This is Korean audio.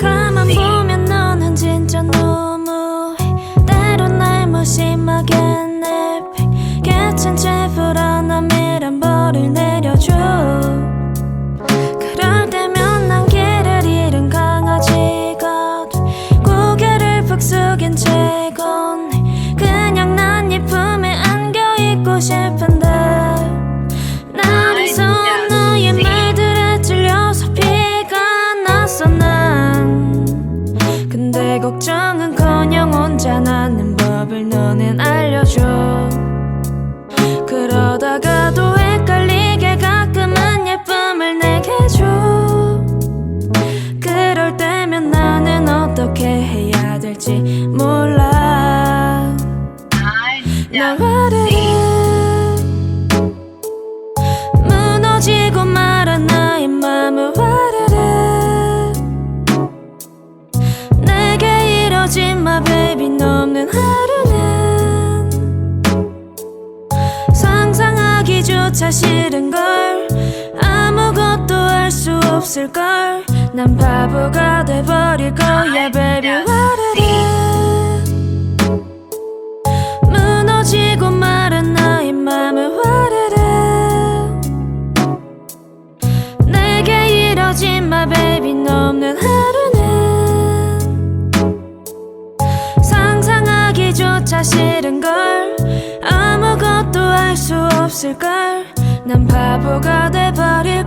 가만 보면 너는 진짜 너무 때론 날 무심하게 내게 친채 불안함이란 벌을 내려줘. 그럴 때면 난 길을 잃은 강아지가 고개를 푹 숙인 채건. 그냥 난 네 품에 안겨 있고 싶은 법을 너는 알려줘. 그러다가도 헷갈리게 가끔은 예쁨을 내게 줘. 그럴 때면 나는 어떻게 해야 될지 몰라. 나와를 무너지고 말아 나의 맘을 와르르. 내게 이러지 마 baby. 하루는 조차 싫은 걸 아무것도 할 수 없을 걸. 난 바보가 돼버릴 거야 baby. 와르르. 무너지고 말은 나의 맘을 와르르. 내게 이러지 마 baby. 너 없는 하루는 상상하기조차 싫은 걸 아무것도 할 수 없을 걸 난 바보가 돼버릴